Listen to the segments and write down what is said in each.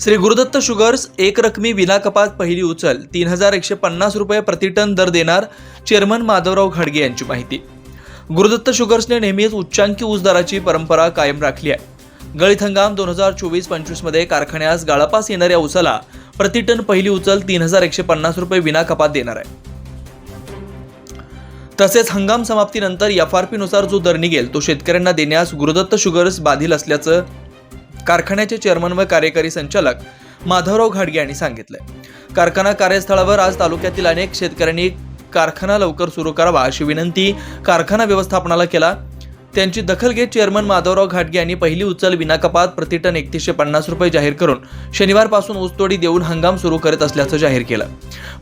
Shri Guru Dutt sugars एक रकमी विना कपात पहिली उचल तीन हजार एकशे पन्नास रुपये प्रतिटन दर देणार चेअरमन माधवराव घाडगे यांची माहिती. गुरुदत्त शुगर्सने नेहमीच उच्चांकी ऊस दराची परंपरा कायम राखली आहे. गळीत हंगाम दोन हजार चोवीस पंचवीसमध्ये कारखान्यास गाळापास येणाऱ्या उसाला प्रतिटन पहिली उचल तीन हजार एकशे पन्नास रुपये विना कपात देणार आहे. तसेच हंगाम समाप्तीनंतर एफ आरनुसार जो दर निघेल तो शेतकऱ्यांना देण्यास गुरुदत्त शुगर्स बाधील असल्याचं कारखान्याचे चेअरमन व कार्यकारी संचालक माधवराव घाडगे यांनी सांगितलंय. कारखाना कार्यस्थळावर आज तालुक्यातील अनेक शेतकऱ्यांनी कारखाना लवकर सुरू करावा अशी विनंती कारखाना व्यवस्थापनाला केला. त्यांची दखल घेत चेअरमन माधवराव घाटगे यांनी पहिली उचल विना कपात प्रतिटन एकतीसशे पन्नास रुपये जाहीर करून शनिवारपासून ऊसतोडी देऊन हंगाम सुरू करत असल्याचं जाहीर केलं.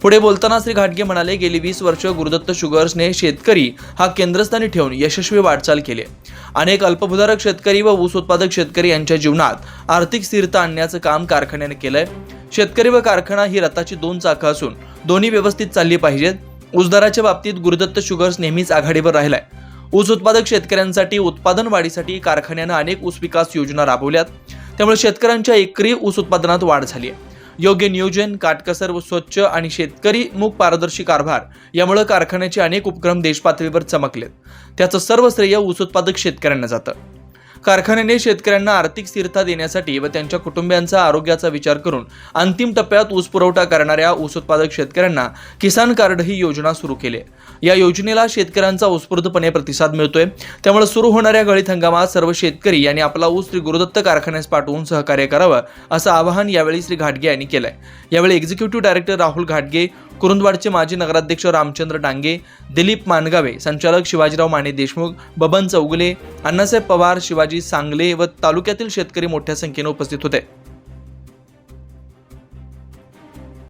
पुढे बोलताना श्री घाटगे म्हणाले गेली वीस वर्ष गुरुदत्त शुगर्सने शेतकरी हा केंद्रस्थानी ठेवून यशस्वी वाटचाल केली अनेक अल्पभूधारक शेतकरी व ऊस उत्पादक शेतकरी यांच्या जीवनात आर्थिक स्थिरता आणण्याचं काम कारखान्याने केलंय. शेतकरी व कारखाना ही रथाची दोन चाकं असून दोन्ही व्यवस्थित चालली पाहिजेत. ऊसदाराच्या बाबतीत गुरुदत्त शुगर्स नेहमीच आघाडीवर राहिलाय. ऊस उत्पादक शेतकऱ्यांसाठी उत्पादन वाढीसाठी कारखान्यानं अनेक ऊस विकास योजना राबवल्यात. त्यामुळे शेतकऱ्यांच्या एकरी ऊस उत्पादनात वाढ झाली आहे योग्य नियोजन काटकसर व स्वच्छ आणि शेतकरी मुख पारदर्शी कारभार यामुळे कारखान्याचे अनेक उपक्रम देशपातळीवर चमकलेत. त्याचं सर्व श्रेय ऊस उत्पादक शेतकऱ्यांना जातं. कारखान्याने शेतकऱ्यांना आर्थिक स्थिरता देण्यासाठी व त्यांच्या कुटुंबियांचा आरोग्याचा विचार करून अंतिम टप्प्यात ऊस पुरवठा करणाऱ्या ऊस उत्पादक शेतकऱ्यांना किसान कार्ड ही योजना सुरू केली या योजनेला शेतकऱ्यांचा उत्स्फूर्तपणे प्रतिसाद मिळतोय. त्यामुळे सुरू होणाऱ्या गळीत हंगामात सर्व शेतकरी यांनी आपला ऊस श्री गुरुदत्त कारखान्यास पाठवून सहकार्य करावं असं आवाहन यावेळी श्री घाटगे यांनी केलंय. यावेळी एक्झिक्युटिव्ह डायरेक्टर राहुल घाटगे कुरुंदवाडचे माजी नगराध्यक्ष रामचंद्र डांगे दिलीप मानगावे संचालक शिवाजीराव माने देशमुख बबन चौगुले अण्णासाहेब पवार शिवाजी सांगले व तालुक्यातील शेतकरी मोठ्या संख्येने उपस्थित होते.